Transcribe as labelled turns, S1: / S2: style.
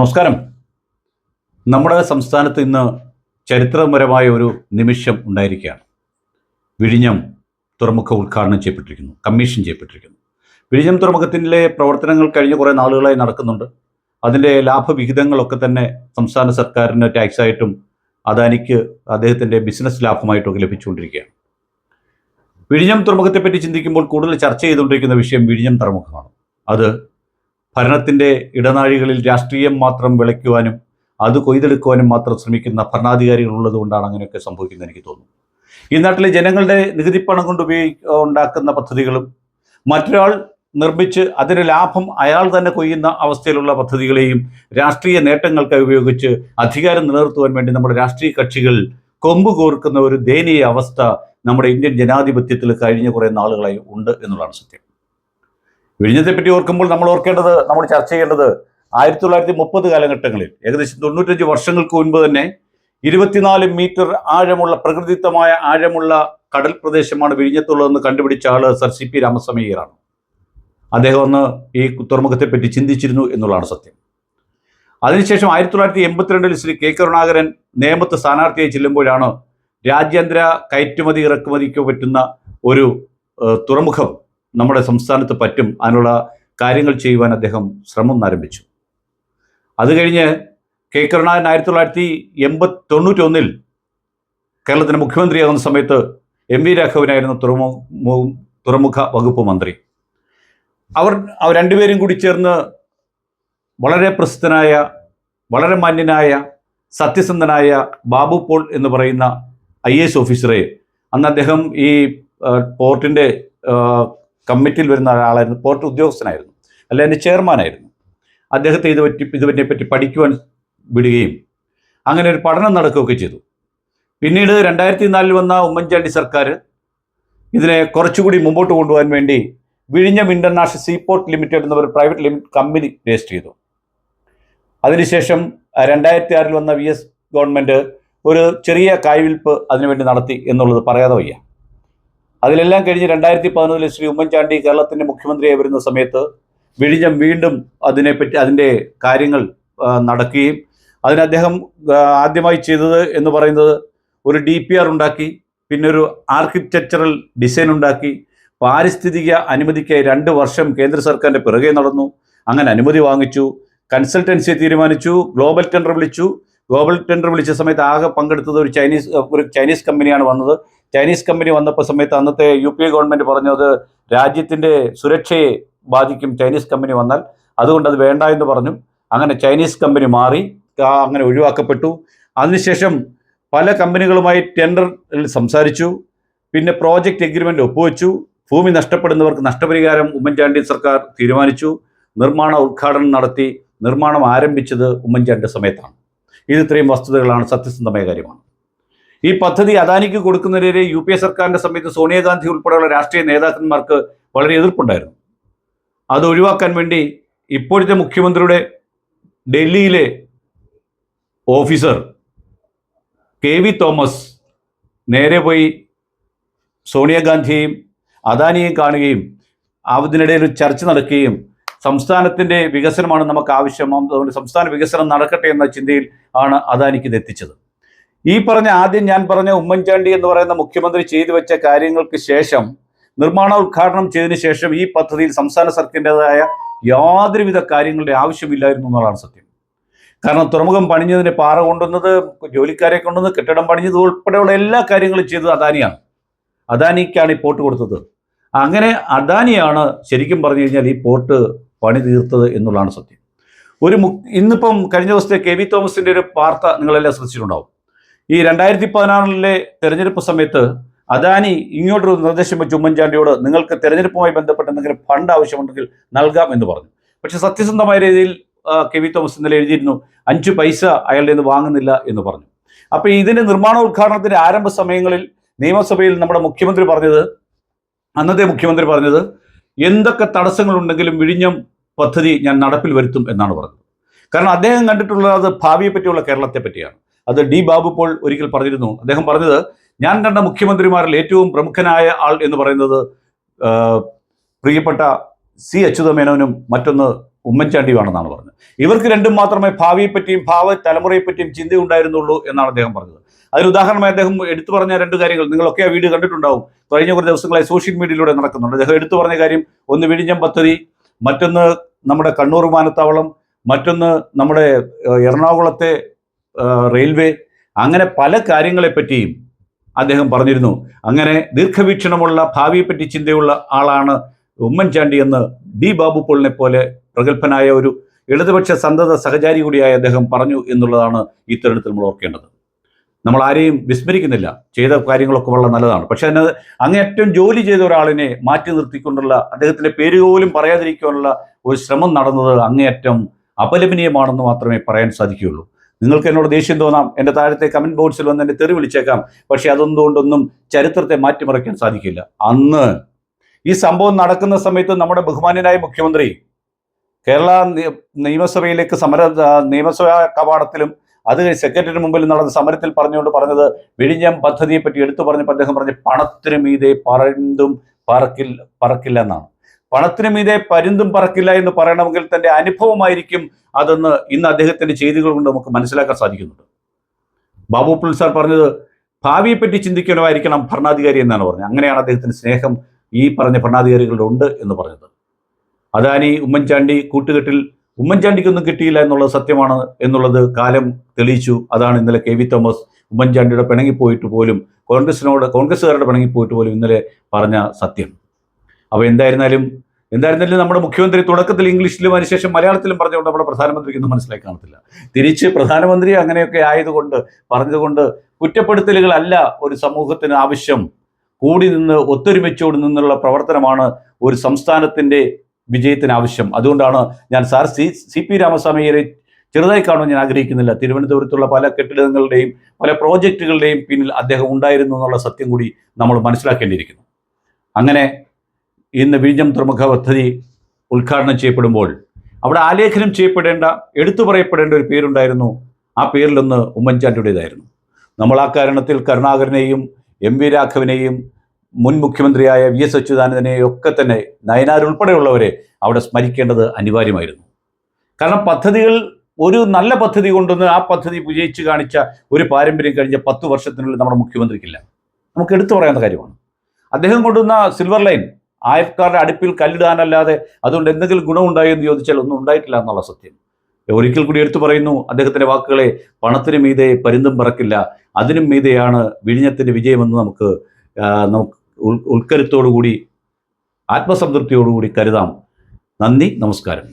S1: നമസ്കാരം. നമ്മുടെ സംസ്ഥാനത്ത് ഇന്ന് ചരിത്രപരമായ ഒരു നിമിഷം ഉണ്ടായിരിക്കുകയാണ്. വിഴിഞ്ഞം തുറമുഖ ഉദ്ഘാടനം ചെയ്യപ്പെട്ടിരിക്കുന്നു കമ്മീഷൻ ചെയ്യപ്പെട്ടിരിക്കുന്നു. വിഴിഞ്ഞം തുറമുഖത്തിലെ പ്രവർത്തനങ്ങൾ കഴിഞ്ഞ കുറേ നാളുകളായി നടക്കുന്നുണ്ട്. അതിന്റെ ലാഭവിഹിതങ്ങളൊക്കെ തന്നെ സംസ്ഥാന സർക്കാരിന് ടാക്സായിട്ടും അദാനിക്ക് അദ്ദേഹത്തിന്റെ ബിസിനസ് ലാഭമായിട്ടൊക്കെ ലഭിച്ചുകൊണ്ടിരിക്കുകയാണ്. വിഴിഞ്ഞം തുറമുഖത്തെപ്പറ്റി ചിന്തിക്കുമ്പോൾ കൂടുതൽ ചർച്ച ചെയ്തുകൊണ്ടിരിക്കുന്ന വിഷയം വിഴിഞ്ഞം തുറമുഖമാണ്. അത് ഭരണത്തിന്റെ ഇടനാഴികളിൽ രാഷ്ട്രീയം മാത്രം വിളയ്ക്കുവാനും അത് കൊയ്തെടുക്കുവാനും മാത്രം ശ്രമിക്കുന്ന ഭരണാധികാരികൾ ഉള്ളതുകൊണ്ടാണ് അങ്ങനെയൊക്കെ സംഭവിക്കുന്നത് എനിക്ക് തോന്നുന്നു. ഈ നാട്ടിലെ ജനങ്ങളുടെ നികുതിപ്പണം കൊണ്ട് ഉപയോഗിക്ക ഉണ്ടാക്കുന്ന പദ്ധതികളും മറ്റൊരാൾ നിർമ്മിച്ച് അതിന് ലാഭം അയാൾ തന്നെ കൊയ്യുന്ന അവസ്ഥയിലുള്ള പദ്ധതികളെയും രാഷ്ട്രീയ നേട്ടങ്ങൾക്കായി ഉപയോഗിച്ച് അധികാരം നിലനിർത്തുവാൻ വേണ്ടി നമ്മുടെ രാഷ്ട്രീയ കക്ഷികൾ കൊമ്പ് കോർക്കുന്ന ഒരു ദയനീയ അവസ്ഥ നമ്മുടെ ഇന്ത്യൻ ജനാധിപത്യത്തിൽ കഴിഞ്ഞ കുറേ നാളുകളായി ഉണ്ട് എന്നുള്ളതാണ് സത്യം. വിഴിഞ്ഞത്തെ പറ്റി ഓർക്കുമ്പോൾ നമ്മൾ ഓർക്കേണ്ടത് നമ്മൾ ചർച്ച ചെയ്യേണ്ടത് ആയിരത്തി തൊള്ളായിരത്തി മുപ്പത് കാലഘട്ടങ്ങളിൽ ഏകദേശം തൊണ്ണൂറ്റഞ്ച് വർഷങ്ങൾക്ക് മുൻപ് തന്നെ ഇരുപത്തിനാല് മീറ്റർ ആഴമുള്ള പ്രകൃതിത്വമായ ആഴമുള്ള കടൽ പ്രദേശമാണ് വിഴിഞ്ഞത്തുള്ളതെന്ന് കണ്ടുപിടിച്ച ആൾ സർ സി പി രാമസ്വാമിയറാണ്. അദ്ദേഹം ഒന്ന് ഈ തുറമുഖത്തെ പറ്റി ചിന്തിച്ചിരുന്നു എന്നുള്ളതാണ് സത്യം. അതിനുശേഷം ആയിരത്തി തൊള്ളായിരത്തി എൺപത്തിരണ്ടിൽ ശ്രീ കെ കരുണാകരൻ നേമത്ത് സ്ഥാനാർത്ഥിയായി ചെല്ലുമ്പോഴാണ് രാജ്യാന്തര കയറ്റുമതി ഇറക്കുമതിക്ക് പറ്റുന്ന ഒരു തുറമുഖം നമ്മുടെ സംസ്ഥാനത്ത് പറ്റും അതിനുള്ള കാര്യങ്ങൾ ചെയ്യുവാൻ അദ്ദേഹം ശ്രമം ആരംഭിച്ചു. അത് കഴിഞ്ഞ് കെ. കരുണാകരൻ ആയിരത്തി തൊള്ളായിരത്തി എൺപത്തി തൊണ്ണൂറ്റൊന്നിൽ കേരളത്തിന്റെ മുഖ്യമന്ത്രിയാകുന്ന സമയത്ത് എം വി രാഘവനായിരുന്നു തുറമുഖ തുറമുഖ വകുപ്പ് മന്ത്രി. അവർ അവർ രണ്ടുപേരും കൂടി ചേർന്ന് വളരെ പ്രസിദ്ധനായ വളരെ മാന്യനായ സത്യസന്ധനായ ബാബു പോൾ എന്ന് പറയുന്ന ഐ എസ് ഓഫീസറെ അന്ന് അദ്ദേഹം ഈ പോർട്ടിന്റെ കമ്മിറ്റിയിൽ വരുന്ന ഒരാളായിരുന്നു പോർട്ട് ഉദ്യോഗസ്ഥനായിരുന്നു അല്ല അതിന്റെ ചെയർമാനായിരുന്നു. അദ്ദേഹത്തെ ഇത് പറ്റി ഇതിനെ പറ്റി പഠിക്കുവാൻ വിടുകയും അങ്ങനെ ഒരു പഠനം നടക്കുകയൊക്കെ ചെയ്തു. പിന്നീട് രണ്ടായിരത്തി നാലിൽ വന്ന ഉമ്മൻചാണ്ടി സർക്കാർ ഇതിനെ കുറച്ചുകൂടി മുമ്പോട്ട് കൊണ്ടുപോകാൻ വേണ്ടി വിഴിഞ്ഞം ഇന്റർനാഷണൽ സീപോർട്ട് ലിമിറ്റഡ് എന്ന ഒരു പ്രൈവറ്റ് ലിമിറ്റ് കമ്പനി രജിസ്റ്റർ ചെയ്തു. അതിനുശേഷം രണ്ടായിരത്തി ആറിൽ വന്ന വി എസ് ഗവൺമെന്റ് ഒരു ചെറിയ കായ്വിൽപ്പ് അതിനുവേണ്ടി നടത്തി എന്നുള്ളത് പറയാതെ വയ്യ. അതിലെല്ലാം കഴിഞ്ഞ് രണ്ടായിരത്തി പതിനൊന്നിൽ ശ്രീ ഉമ്മൻചാണ്ടി കേരളത്തിന്റെ മുഖ്യമന്ത്രിയായി വരുന്ന സമയത്ത് വിഴിഞ്ഞം വീണ്ടും അതിനെപ്പറ്റി അതിന്റെ കാര്യങ്ങൾ നടക്കുകയും അതിന് അദ്ദേഹം ആദ്യമായി ചെയ്തത് എന്ന് പറയുന്നത് ഒരു ഡി പി ആർ ഉണ്ടാക്കി പിന്നെ ഒരു ആർക്കിടെക്ചറൽ ഡിസൈൻ ഉണ്ടാക്കി പാരിസ്ഥിതിക അനുമതിക്കായി രണ്ട് വർഷം കേന്ദ്ര സർക്കാരിന്റെ പിറകെ നടന്നു അങ്ങനെ അനുമതി വാങ്ങിച്ചു കൺസൾട്ടൻസിയെ തീരുമാനിച്ചു ഗ്ലോബൽ ടെൻഡർ വിളിച്ചു ഗ്ലോബൽ ടെൻഡർ വിളിച്ച സമയത്ത് ആകെ പങ്കെടുത്തത് ഒരു ചൈനീസ് ഒരു ചൈനീസ് കമ്പനിയാണ് വന്നത്. ചൈനീസ് കമ്പനി വന്നപ്പോൾ സമയത്ത് അന്നത്തെ യു പി എ ഗവൺമെന്റ് പറഞ്ഞത് രാജ്യത്തിന്റെ സുരക്ഷയെ ബാധിക്കും ചൈനീസ് കമ്പനി വന്നാൽ. അതുകൊണ്ട് അത് വേണ്ട എന്ന് പറഞ്ഞു. അങ്ങനെ ചൈനീസ് കമ്പനി മാറി അങ്ങനെ ഒഴിവാക്കപ്പെട്ടു. അതിനുശേഷം പല കമ്പനികളുമായി ടെൻഡറിൽ സംസാരിച്ചു. പിന്നെ പ്രോജക്റ്റ് എഗ്രിമെന്റ് ഒപ്പുവെച്ചു. ഭൂമി നഷ്ടപ്പെടുന്നവർക്ക് നഷ്ടപരിഹാരം ഉമ്മൻചാണ്ടി സർക്കാർ തീരുമാനിച്ചു. നിർമ്മാണ ഉദ്ഘാടനം നടത്തി. നിർമ്മാണം ആരംഭിച്ചത് ഉമ്മൻചാണ്ടി സമയത്താണ്. ഇത് ഇത്രയും വസ്തുതകളാണ് സത്യസന്ധമായ കാര്യമാണ്. ഈ പദ്ധതി അദാനിക്ക് കൊടുക്കുന്നതിനെതിരെ യു പി എ സർക്കാരിന്റെ സമയത്ത് സോണിയാഗാന്ധി ഉൾപ്പെടെയുള്ള രാഷ്ട്രീയ നേതാക്കന്മാർക്ക് വളരെ എതിർപ്പുണ്ടായിരുന്നു. അത് ഒഴിവാക്കാൻ വേണ്ടി ഇപ്പോഴത്തെ മുഖ്യമന്ത്രിയുടെ ഡൽഹിയിലെ ഓഫീസർ കെ വി തോമസ് നേരെ പോയി സോണിയാഗാന്ധിയെയും അദാനിയെയും കാണുകയും അതിനിടയിൽ ചർച്ച നടക്കുകയും സംസ്ഥാനത്തിന്റെ വികസനമാണ് നമുക്ക് ആവശ്യം അതുകൊണ്ട് സംസ്ഥാന വികസനം നടക്കട്ടെ എന്ന ചിന്തയിൽ ആണ് അദാനിക്ക് ഇത് എത്തിച്ചത്. ഈ പറഞ്ഞ ആദ്യം ഞാൻ പറഞ്ഞ ഉമ്മൻചാണ്ടി എന്ന് പറയുന്ന മുഖ്യമന്ത്രി ചെയ്തു വെച്ച കാര്യങ്ങൾക്ക് ശേഷം നിർമ്മാണ ഉദ്ഘാടനം ചെയ്തതിനു ശേഷം ഈ പദ്ധതിയിൽ സംസ്ഥാന സർക്കാരിന്റെതായ യാതൊരുവിധ കാര്യങ്ങളുടെ ആവശ്യമില്ലായിരുന്നു എന്നുള്ളതാണ് സത്യം. കാരണം തുറമുഖം പണിഞ്ഞതിന് പാറ കൊണ്ടുവന്നത് ജോലിക്കാരെ കൊണ്ടുവന്ന് കെട്ടിടം പണിഞ്ഞത് ഉൾപ്പെടെയുള്ള എല്ലാ കാര്യങ്ങളും ചെയ്തത് അദാനിയാണ്. അദാനിക്കാണ് ഈ പോർട്ട് കൊടുത്തത്. അങ്ങനെ അദാനിയാണ് ശരിക്കും പറഞ്ഞു കഴിഞ്ഞാൽ ഈ പോർട്ട് പണി തീർത്തത് എന്നുള്ളതാണ് സത്യം. ഒരു മു ഇന്നിപ്പം കഴിഞ്ഞ ദിവസത്തെ കെ വി തോമസിന്റെ ഒരു വാർത്ത നിങ്ങളെല്ലാം ശ്രദ്ധിച്ചിട്ടുണ്ടാവും. ഈ രണ്ടായിരത്തി പതിനാറിലെ തെരഞ്ഞെടുപ്പ് സമയത്ത് അദാനി ഇങ്ങോട്ടൊരു നിർദ്ദേശം വെച്ച് ഉമ്മൻചാണ്ടിയോട് നിങ്ങൾക്ക് തെരഞ്ഞെടുപ്പുമായി ബന്ധപ്പെട്ട് എന്തെങ്കിലും ഫണ്ട് ആവശ്യമുണ്ടെങ്കിൽ നൽകാം എന്ന് പറഞ്ഞു. പക്ഷെ സത്യസന്ധമായ രീതിയിൽ കെ വി തോമസ് ഇന്നലെ എഴുതിയിരുന്നു അഞ്ച് പൈസ അയാളുടെ നിന്ന് വാങ്ങുന്നില്ല എന്ന് പറഞ്ഞു. അപ്പോൾ ഇതിന്റെ നിർമ്മാണ ഉദ്ഘാടനത്തിന്റെ ആരംഭ സമയങ്ങളിൽ നിയമസഭയിൽ നമ്മുടെ മുഖ്യമന്ത്രി പറഞ്ഞത് അന്നത്തെ മുഖ്യമന്ത്രി പറഞ്ഞത് എന്തൊക്കെ തടസ്സങ്ങളുണ്ടെങ്കിലും വിഴിഞ്ഞം പദ്ധതി ഞാൻ നടപ്പിൽ വരുത്തും എന്നാണ് പറഞ്ഞത്. കാരണം അദ്ദേഹം കണ്ടിട്ടുള്ളത് ഭാവിയെ പറ്റിയുള്ള കേരളത്തെ പറ്റിയാണ് അത് ഡി ബാബു പോൾ ഒരിക്കൽ പറഞ്ഞിരുന്നു. അദ്ദേഹം പറഞ്ഞത് ഞാൻ കണ്ട മുഖ്യമന്ത്രിമാരിൽ ഏറ്റവും പ്രമുഖനായ ആൾ എന്ന് പറയുന്നത് പ്രിയപ്പെട്ട സി അച്യുതമേനോനും മറ്റൊന്ന് ഉമ്മൻചാണ്ടിയുമാണെന്നാണ് പറഞ്ഞത്. ഇവർക്ക് രണ്ടും മാത്രമേ ഭാവിയെപ്പറ്റിയും ഭാവ തലമുറയെപ്പറ്റിയും ചിന്തയുണ്ടായിരുന്നുള്ളൂ എന്നാണ് അദ്ദേഹം പറഞ്ഞത്. അതിന് ഉദാഹരണമായി അദ്ദേഹം എടുത്തു പറഞ്ഞ രണ്ട് കാര്യങ്ങൾ നിങ്ങളൊക്കെ ആ വീഡിയോ കണ്ടിട്ടുണ്ടാവും. കഴിഞ്ഞ കുറച്ച് ദിവസങ്ങളായി സോഷ്യൽ മീഡിയയിലൂടെ നടക്കുന്നുണ്ട്. അദ്ദേഹം എടുത്തു പറഞ്ഞ കാര്യം ഒന്ന് വിഴിഞ്ഞം പദ്ധതി മറ്റൊന്ന് നമ്മുടെ കണ്ണൂർ വിമാനത്താവളം മറ്റൊന്ന് നമ്മുടെ എറണാകുളത്തെ റെയിൽവേ അങ്ങനെ പല കാര്യങ്ങളെപ്പറ്റിയും അദ്ദേഹം പറഞ്ഞിരുന്നു. അങ്ങനെ ദീർഘവീക്ഷണമുള്ള ഭാവിയെപ്പറ്റി ചിന്തയുള്ള ആളാണ് ഉമ്മൻചാണ്ടി എന്ന് ബി. ബാബു പോളിനെ പോലെ പ്രഗത്ഭനായ ഒരു ഇടതുപക്ഷ സന്തത സഹചാരി കൂടിയായ അദ്ദേഹം പറഞ്ഞു എന്നുള്ളതാണ് ഈ തരുണത്തിൽ നമ്മൾ ഓർക്കേണ്ടത്. നമ്മൾ ആരെയും വിസ്മരിക്കുന്നില്ല. ചെയ്ത കാര്യങ്ങളൊക്കെ വളരെ നല്ലതാണ്. പക്ഷെ അതിനത് അങ്ങേറ്റം ജോലി ചെയ്ത ഒരാളിനെ മാറ്റി നിർത്തിക്കൊണ്ടുള്ള അദ്ദേഹത്തിന്റെ പേര് പോലും പറയാതിരിക്കാനുള്ള ഒരു ശ്രമം നടന്നത് അങ്ങേയറ്റം അപലപനീയമാണെന്ന് മാത്രമേ പറയാൻ സാധിക്കുകയുള്ളൂ. നിങ്ങൾക്ക് എന്നോട് ദേഷ്യം തോന്നാം എന്റെ താഴത്തെ കമന്റ് ബോക്സിൽ വന്ന് എന്നെ തെറി വിളിച്ചേക്കാം. പക്ഷെ അതൊന്നുകൊണ്ടൊന്നും ചരിത്രത്തെ മാറ്റിമറിക്കാൻ സാധിക്കില്ല. അന്ന് ഈ സംഭവം നടക്കുന്ന സമയത്ത് നമ്മുടെ ബഹുമാന്യനായ മുഖ്യമന്ത്രി കേരള നിയമസഭയിലേക്ക് സമര നിയമസഭാ കവാടത്തിലും അത് സെക്രട്ടറി മുമ്പിൽ നടന്ന സമരത്തിൽ പറഞ്ഞുകൊണ്ട് പറഞ്ഞത് വിഴിഞ്ഞം പദ്ധതിയെപ്പറ്റി എടുത്തു പറഞ്ഞപ്പോൾ അദ്ദേഹം പറഞ്ഞ് പണത്തിനു മീതെ പറന്തും പറക്കില്ല പറക്കില്ല എന്നാണ് പണത്തിന് മീതെ പരുന്തും പറക്കില്ല എന്ന് പറയണമെങ്കിൽ തന്റെ അനുഭവമായിരിക്കും അതെന്ന് ഇന്ന് അദ്ദേഹത്തിന്റെ ചെയ്തികൾ കൊണ്ട് നമുക്ക് മനസ്സിലാക്കാൻ സാധിക്കുന്നുണ്ട്. ബാബു പുൽ സാർ പറഞ്ഞത് ഭാവിയെപ്പറ്റി ചിന്തിക്കണമായിരിക്കണം ഭരണാധികാരി എന്നാണ് പറഞ്ഞത്. അങ്ങനെയാണ് അദ്ദേഹത്തിന്റെ സ്നേഹം ഈ പറഞ്ഞ ഭരണാധികാരികളുടെ ഉണ്ട് എന്ന് പറഞ്ഞത്. അദാനി ഉമ്മൻചാണ്ടി കൂട്ടുകെട്ടിൽ ഉമ്മൻചാണ്ടിക്കൊന്നും കിട്ടിയില്ല എന്നുള്ളത് സത്യമാണ് എന്നുള്ളത് കാലം തെളിയിച്ചു. അതാണ് ഇന്നലെ കെ വി തോമസ് ഉമ്മൻചാണ്ടിയുടെ പിണങ്ങിപ്പോയിട്ട് പോലും കോൺഗ്രസിനോട് കോൺഗ്രസ്സുകാരുടെ പിണങ്ങിപ്പോയിട്ട് പോലും ഇന്നലെ പറഞ്ഞ സത്യം. അപ്പോൾ എന്തായിരുന്നാലും എന്തായിരുന്നാലും നമ്മുടെ മുഖ്യമന്ത്രി തുടക്കത്തിൽ ഇംഗ്ലീഷിലും അതിനുശേഷം മലയാളത്തിലും പറഞ്ഞുകൊണ്ട് നമ്മുടെ പ്രധാനമന്ത്രിക്ക് ഒന്നും മനസ്സിലാക്കി കാണത്തില്ല. തിരിച്ച് പ്രധാനമന്ത്രി അങ്ങനെയൊക്കെ ആയതുകൊണ്ട് പറഞ്ഞതുകൊണ്ട് കുറ്റപ്പെടുത്തലുകളല്ല ഒരു സമൂഹത്തിന് ആവശ്യം. കൂടി നിന്ന് ഒത്തൊരുമിച്ചോട് നിന്നുള്ള പ്രവർത്തനമാണ് ഒരു സംസ്ഥാനത്തിന്റെ വിജയത്തിന് ആവശ്യം. അതുകൊണ്ടാണ് ഞാൻ സാർ സി സി പി രാമസ്വാമിയെ ചെറുതായി കാണുവാൻ ഞാൻ ആഗ്രഹിക്കുന്നില്ല. തിരുവനന്തപുരത്തുള്ള പല കെട്ടിടങ്ങളുടെയും പല പ്രോജക്റ്റുകളുടെയും പിന്നിൽ അദ്ദേഹം ഉണ്ടായിരുന്നു എന്നുള്ള സത്യം കൂടി നമ്മൾ മനസ്സിലാക്കേണ്ടിയിരിക്കുന്നു. അങ്ങനെ ഇന്ന് വിഴിഞ്ഞം തുറമുഖ പദ്ധതി ഉദ്ഘാടനം ചെയ്യപ്പെടുമ്പോൾ അവിടെ ആലേഖനം ചെയ്യപ്പെടേണ്ട എടുത്തു പറയപ്പെടേണ്ട ഒരു പേരുണ്ടായിരുന്നു. ആ പേരിലൊന്ന് ഉമ്മൻചാണ്ടിയുടേതായിരുന്നു. നമ്മൾ ആ കാരണത്തിൽ കരുണാകരനെയും എം വി രാഘവനെയും മുൻ മുഖ്യമന്ത്രിയായ വി എസ് അച്യുതാനന്ദനെയും ഒക്കെ തന്നെ നയനാർ ഉൾപ്പെടെയുള്ളവരെ അവിടെ സ്മരിക്കേണ്ടത് അനിവാര്യമായിരുന്നു. കാരണം പദ്ധതികൾ ഒരു നല്ല പദ്ധതി കൊണ്ടുവന്ന് ആ പദ്ധതി വിജയിച്ച് കാണിച്ച ഒരു പാരമ്പര്യം കഴിഞ്ഞ പത്ത് വർഷത്തിനുള്ളിൽ നമ്മുടെ മുഖ്യമന്ത്രിക്കില്ല. നമുക്ക് എടുത്തു പറയാവുന്ന കാര്യമാണ്. അദ്ദേഹം കൊണ്ടുവന്ന സിൽവർ ലൈൻ ആയക്കാരുടെ അടുപ്പിൽ കല്ലിടാനല്ലാതെ അതുകൊണ്ട് എന്തെങ്കിലും ഗുണമുണ്ടായി എന്ന് ചോദിച്ചാൽ ഒന്നും ഉണ്ടായിട്ടില്ല എന്നുള്ള സത്യം. ഒരിക്കൽ കൂടി എടുത്തു പറയുന്നു അദ്ദേഹത്തിന്റെ വാക്കുകളെ പണത്തിന് മീതെ പരുന്തും പറക്കില്ല അതിനും മീതെയാണ് വിഴിഞ്ഞത്തിന്റെ വിജയമെന്ന് നമുക്ക് നമുക്ക് ഉൾ ഉൾക്കരുത്തോടുകൂടി ആത്മസംതൃപ്തിയോടുകൂടി കരുതാം. നന്ദി നമസ്കാരം.